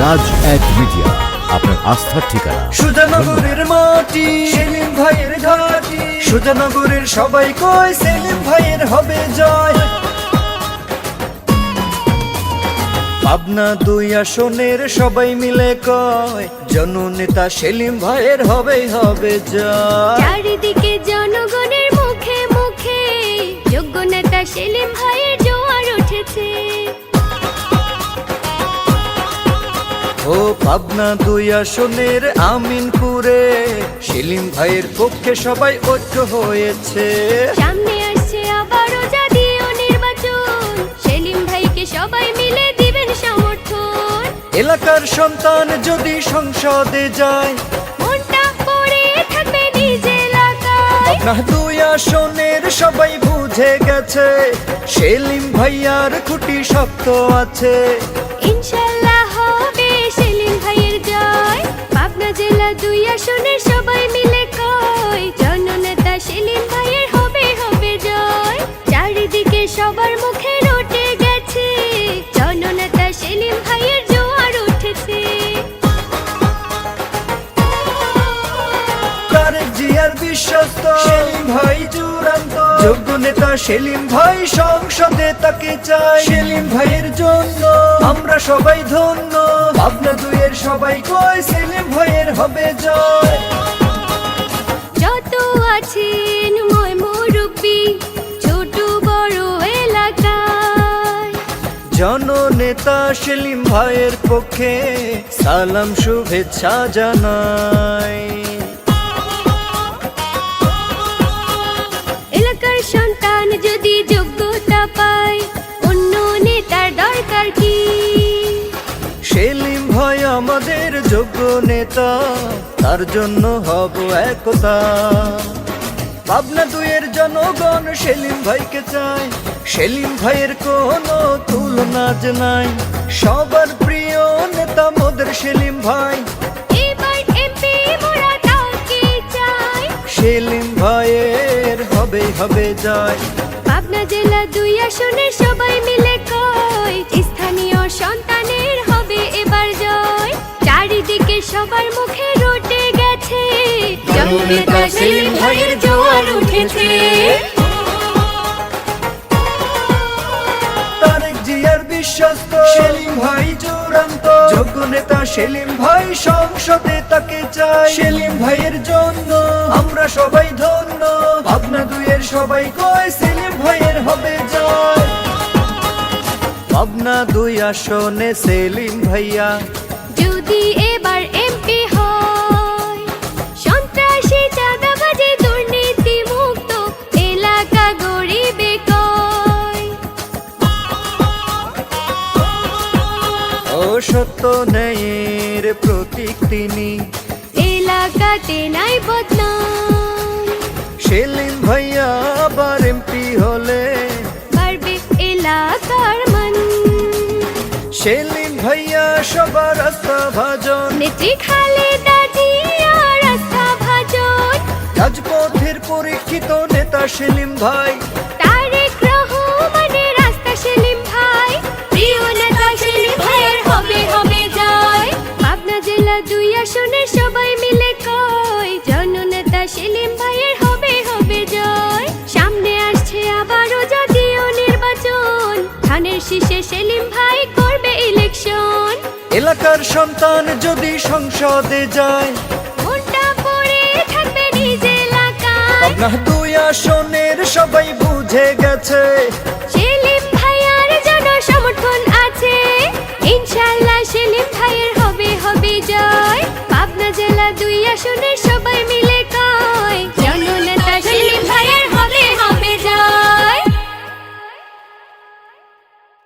রাজ এক মিডিয়া। আপনার আস্থার ঠিকানা সুজানগরের মাটি সেলিম ভাইয়ের ঘাটি। সুজানগরের সবাই কয় সেলিম ভাইয়ের হবে জয়। পাবনা দুই আসনের সবাই মিলে কয় জননেতা সেলিম ভাইয়ের হবেই হবে জয়। চারিদিকে জনগণের মুখে মুখে যোগ্য নেতা সেলিম ভাইয়ের ও পাবনা দুই আসনের আমিনপুরে সেলিম ভাইয়ের পক্ষে সবাই ঐক্য হয়েছে। সামনে আসছে আবারও জাতীয় নির্বাচন সেলিম ভাইকে সবাই মিলে দিবেন সমর্থন। এলাকার সন্তান যদি সংসদে যায় মনটা পড়ে থাকবে নিজ এলাকায়। না দুই আসনের সবাই বুঝে গেছে সেলিম ভাইয়ার খুঁটি শক্ত আছে। ইনশাল্লাহ দুই আসনের সবাই মিলে যোগ্য নেতা সেলিম ভাই সংসদে তাকে চাই? সেলিম ভাইয়ের জন্য। আমরা সবাই ধন্য। ভাবনা দুইয়ের সবাই কয় সেলিম ভাইয়ের হবে জয়। যত আছেন মই মুরব্বী ছোট বড় এলাকায়। জননেতা সেলিম ভাইয়ের পক্ষে সালাম শুভেচ্ছা জানাই। যোগ্য নেতা তার জন্য হব একতা। ভাবনা দুয়ের জনগণ সেলিম ভাইকে চায় সেলিম ভাইয়ের কোনো তুলনা যে নাই। সবার প্রিয় নেতা মোদের সেলিম ভাই। সেলিম ভাইয়ের হবে হবে যায় পাবনা জেলা দুই আসনে সবাই মিলে কয় স্থানীয় সন্তানের সবার মুখে রটে গেছে। ভাইয়ের জোয়ার উঠেছে। তারেক জিয়ার বিশ্বস্ত সেলিম ভাই চূড়ান্ত। যোগ্য নেতা সেলিম ভাই সংসদে তাকে চাই। সেলিম ভাইয়ের জন্য আমরা সবাই ধন্য। ভাবনা দুইয়ের সবাই কয় সেলিম ভাইয়ের হবে জয়। ভাবনা দুই আসনে সেলিম ভাইয়া। ও সত্য ন্যায়ের প্রতীক তিনি। এলাকাতে নাই বদনাম। সেলিম ভাইয়া আবার এমপি হলে। বাড়বে এলাকার মান সেলিম ভাইয়া সবার রাস্তা ভাজন। নেত্রী খালেদা জিয়ার রাস্তা ভাজন। রাজপথের পরীক্ষিত নেতা সেলিম ভাই। ধানের শীষে সেলিম ভাই করবে ইলেকশন এলাকার সন্তান যদি সংসদে যায় মনটা পড়ে থাকবে নিজ এলাকায়। দুই আসনের সবাই বুঝে গেছে। সেলিম ভাইয়ার জন সমর্থন আছে। ইনশাল্লাহ সেলিম ভাইয়ের হবে হবে জয়। পাবনা জেলা দুই আসনে